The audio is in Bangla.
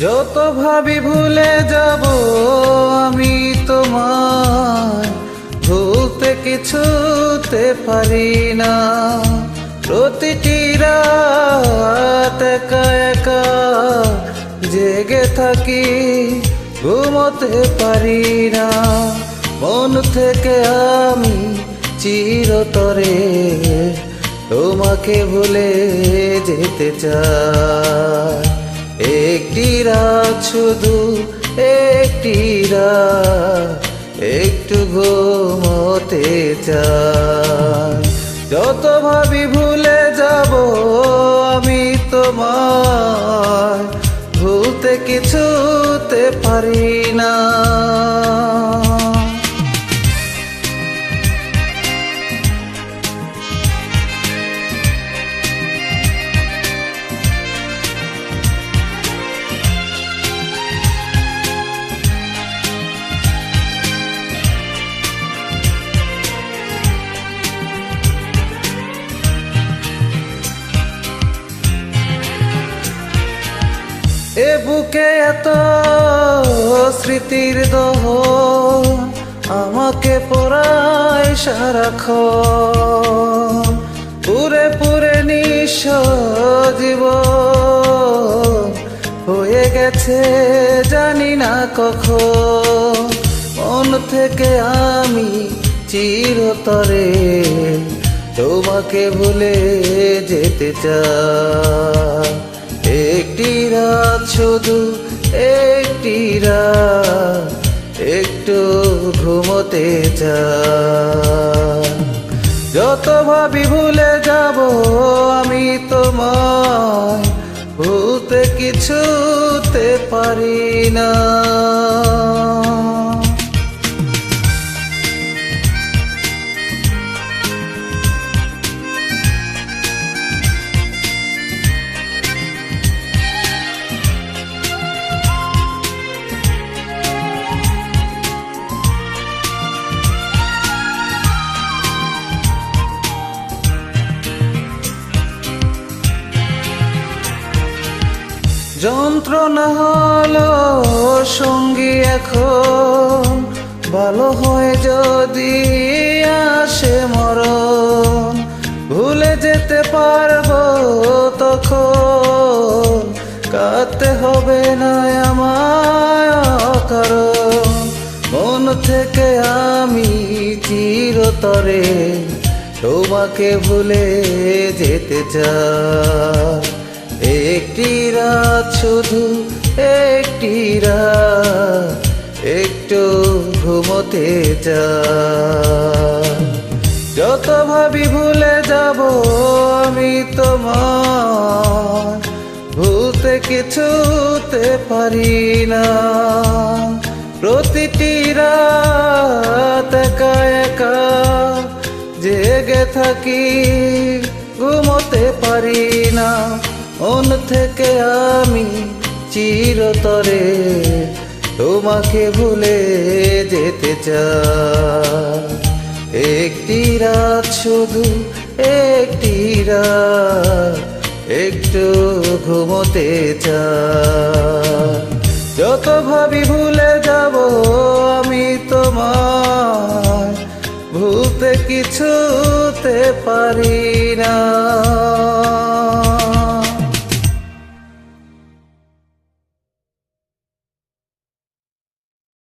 যত ভাবি ভুলে যাব আমি তোমায়, ভুলতে কিছুতে পারি না। প্রতিটি রাত জেগে থাকি, ঘুমোতে পারি না। মন থেকে আমি চিরতরে তোমাকে ভুলে যেতে চাই। একটি রাত শুধু একটি একটু ঘুমোতে চাই। যত ভাবি ভুলে যাব আমি তোমায়, ভুলতে কিছুতে পারি না। এ বুকে এত স্মৃতির দহ, আমাকে পড়ায় সারাক্ষণ। পুরে পুরে নিঃস জীব হয়ে গেছে জানি না কখন। মন থেকে আমি চিরতরে তোমাকে ভুলে যেতে চাই। একটি রাত শুধু একটি রাত, একটু ঘুমোতে যত ভাবি ভুলে যাব আমি তোমায়, ভুলতে কিছুতে পারি না। যন্ত্রণা হলো সঙ্গী এখন। ভালো হয় যদি আসে মরণ। ভুলে যেতে পারব তখন। কাঁদতে হবে না আমায় কারণ মন থেকে আমি চিরতরে তোমাকে ভুলে যেতে চাই। একটি রাত শুধু একটি রাত, একটু ঘুমোতে চাই যত ভাবি ভুলে যাব আমি তোমার, ভুলতে কিছুতে পারি না। প্রতিটি রাত একা একা জেগে থাকি, ঘুমোতে পারি না। মন থেকে আমি চিরতরে তোমাকে ভুলে যেতে চাই। একটি রাত শুধু একটি রাত, একটু ঘুমোতে চাই। যত ভাবি ভুলে যাব আমি তোমার ভুলতে কিছুতে পারি